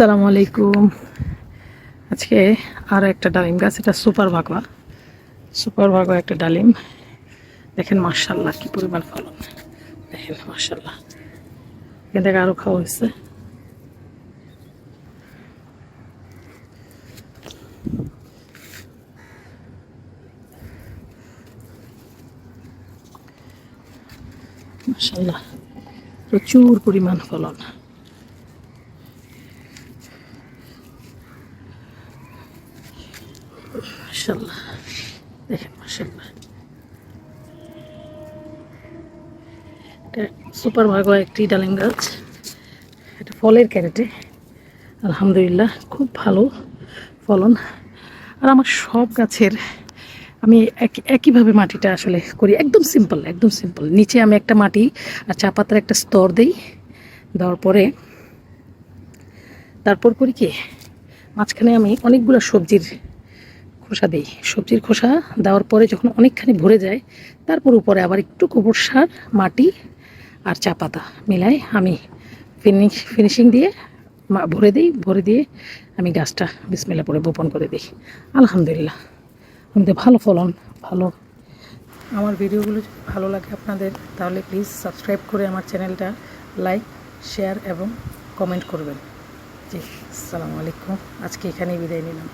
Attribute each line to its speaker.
Speaker 1: আসসালামু আলাইকুম। আজকে আরও একটা ডালিম গাছ, এটা সুপার ভাগোয়া। সুপার ভাগোয়া একটা ডালিম। দেখেন মার্শাল্লাহ কি পরিমাণ ফলন। দেখেন মার্শাল্লাহ এখান থেকে আরও খাওয়া হয়েছে। মার্শাল্লাহ প্রচুর পরিমাণ ফলন। এটা সুপার ভাগো একটি ডালিম গাছ। এটা ফলের ক্যারেটে। আলহামদুলিল্লাহ, খুব ভালো ফলন। আর আমার সব গাছের আমি এক, একইভাবে মাটিটা আসলে করি। একদম সিম্পল একদম সিম্পল। নিচে আমি একটা মাটি আর চা পাতার একটা স্তর দিই। দেওয়ার পরে তারপর করি কি? মাঝখানে আমি অনেকগুলো সবজির খোসা দিই। সবজির খোসা দেওয়ার পরে যখন অনেকখানি ভরে যায়, তারপর উপরে আবার একটু গোবর সার, মাটি আর চা পাতা মিলাই আমি ফিনিশ ফিনিশিং দিয়ে ভরে দিই, ভরে দিয়ে আমি গাছটা বিসমিল্লা পরে বপন করে দিই। আলহামদুলিল্লাহ। আমাদের ভালো ফলন, ভালো। আমার ভিডিওগুলো যদি ভালো লাগে আপনাদের, তাহলে প্লিজ সাবস্ক্রাইব করে আমার চ্যানেলটা লাইক শেয়ার এবং কমেন্ট করবেন। জি, আসসালামু আলাইকুম। আজকে এখানেই বিদায় নিলাম।